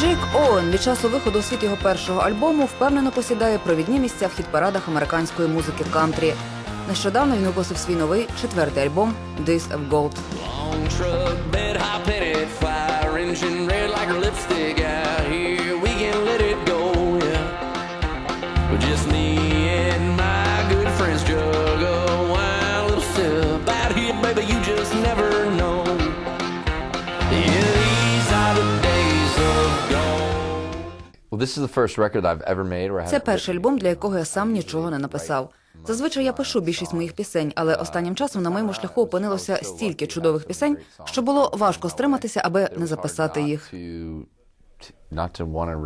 Джейк Оуен від часу виходу у світ його першого альбому впевнено посідає провідні місця в хіт-парадах американської музики кантрі. Нещодавно він випустив свій новий четвертий альбом «Days of Gold». Just truck Це перший альбом, для якого я сам нічого не написав. Зазвичай я пишу більшість моїх пісень, але останнім часом на моєму шляху опинилося стільки чудових пісень, що було важко стриматися, аби не записати їх.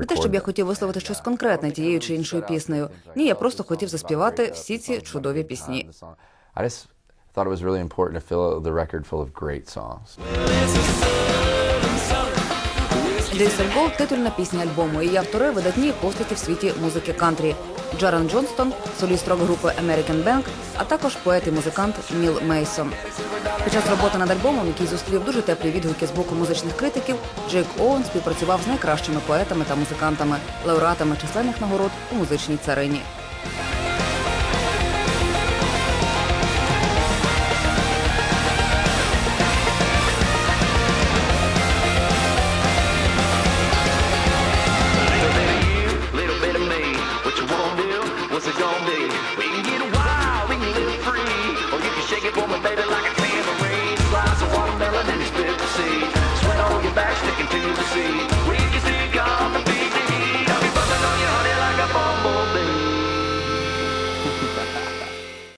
Не те, щоб я хотів висловити щось конкретне тією чи іншою піснею. Ні, я просто хотів заспівати всі ці чудові пісні. Thought it was really important to fill the record full of great songs. Of Gold – титульна пісня альбому. Її автори видатні постаті в світі музики кантрі. Джаран Джонстон, соліст рок-групи American Bank, а також поет і музикант Ніл Мейсон. Під час роботи над альбомом, який зустрів дуже теплі відгуки з боку музичних критиків, Джейк Оуен співпрацював з найкращими поетами та музикантами, лауреатами численних нагород у музичній царині. it gonna be?